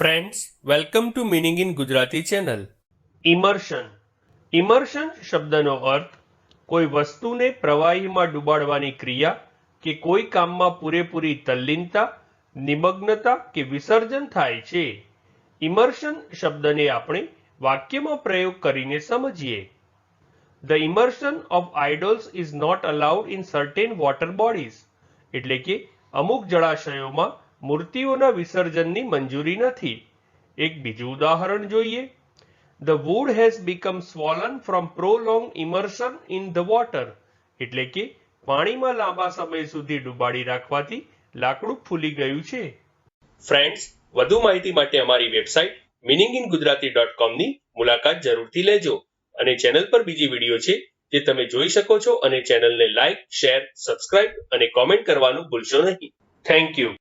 Friends welcome to meaning in Gujarati channel immersion immersion શબ્દનો અર્થ કોઈ વસ્તુને પ્રવાહીમાં ડુબાડવાની ક્રિયા કે કોઈ કામમાં પૂરેપૂરી તલ્લીનતા, નિમગ્નતા કે વિસર્જન થાય છે. ઇમર્શન શબ્દને આપણે વાક્યમાં પ્રયોગ કરીને સમજીએ. The immersion of idols is not allowed in certain water bodies એટલે કે અમુક જળાશયોમાં મૂર્તિઓના વિસર્જનની મંજૂરી નથી. એક બીજું ઉદાહરણ જોઈએ. The wood has become swollen from prolong immersion in the water એટલે કે પાણીમાં લાંબા સમય સુધી ડુબાડી રાખવાથી લાકડું ફૂલી ગયું છે. ફ્રેન્ડ્સ વધુ માહિતી માટે અમારી website meaning in Gujarati dot કોમની મુલાકાત જરૂરથી લેજો અને ચેનલ પર બીજી વીડિયો છે જે તમે જોઈ શકો છો અને ચેનલને લાઇક શેર સબસ્ક્રાઇબ અને કોમેન્ટ કરવાનું ભૂલશો નહીં. Thank you